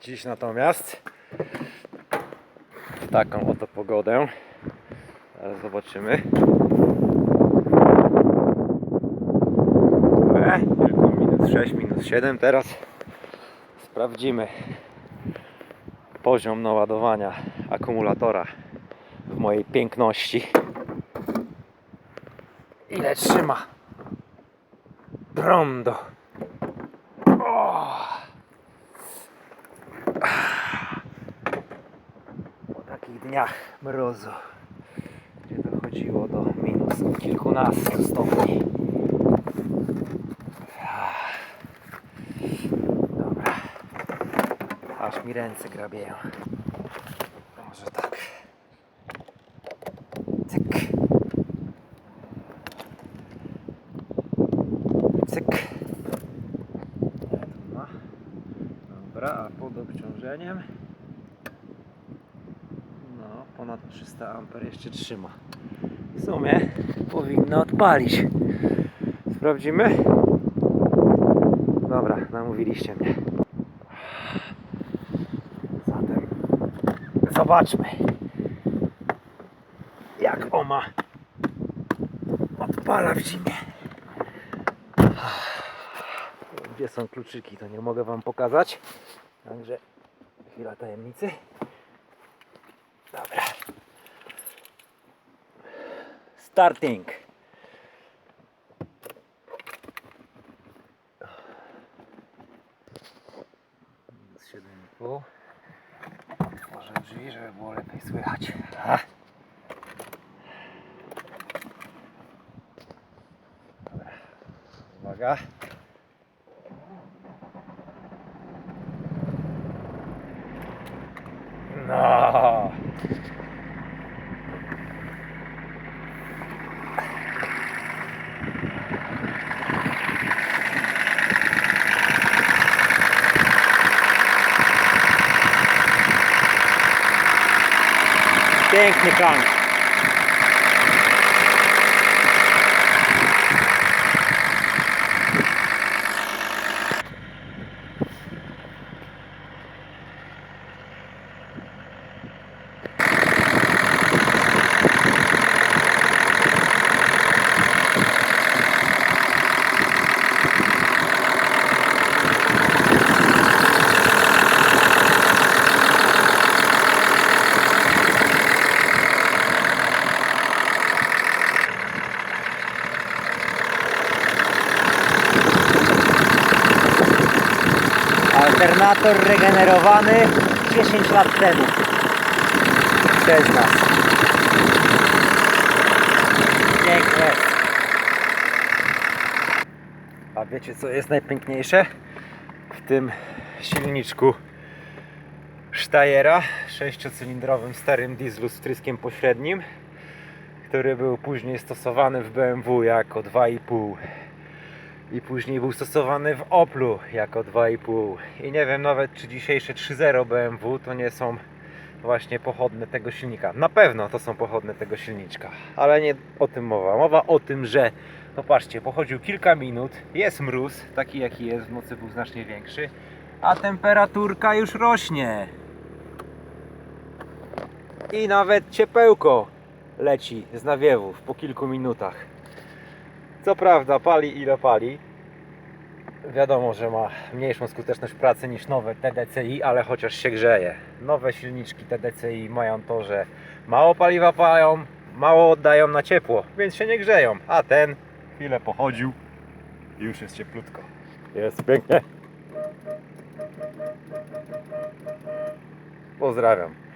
Dziś natomiast w taką oto pogodę. Zaraz zobaczymy. E, tylko minus 6, minus 7. Teraz sprawdzimy poziom naładowania akumulatora w mojej piękności. Ile trzyma? Brondo. O! Po takich dniach mrozu, gdzie dochodziło do minus kilkunastu stopni. Dobra. Aż mi ręce grabieją. Może tak. Cyk. Cyk. Dobra, a pod obciążeniem ponad 300 A jeszcze trzyma. W sumie powinno odpalić. Sprawdzimy? Dobra, namówiliście mnie. Zatem zobaczmy, jak oma odpala w zimie. Gdzie są kluczyki, to nie mogę Wam pokazać. Także chwila tajemnicy. Dobra. Starting. Minus 7,5. Otworzę drzwi, żeby było lepiej słychać. A. Dobra. Uwaga. No. Piękny kank. Alternator regenerowany 10 lat temu. Przez nas. Piękne. A wiecie co jest najpiękniejsze? W tym silniczku Steyera 6-cylindrowym starym dieslu z wtryskiem pośrednim, który był później stosowany w BMW jako 2,5 i później był stosowany w Oplu jako 2,5 i nie wiem nawet czy dzisiejsze 3.0 BMW to nie są właśnie pochodne tego silnika. Na pewno to są pochodne tego silniczka, ale nie o tym mowa. Mowa o tym, że no patrzcie, pochodził kilka minut, jest mróz, taki jaki jest, w nocy był znacznie większy, a temperaturka już rośnie. I nawet ciepełko leci z nawiewów po kilku minutach. Co prawda pali ile pali. Wiadomo, że ma mniejszą skuteczność pracy niż nowe TDCi, ale chociaż się grzeje. Nowe silniczki TDCi mają to, że mało paliwa palają, mało oddają na ciepło, więc się nie grzeją. A ten chwilę pochodził i już jest cieplutko. Jest pięknie. Pozdrawiam.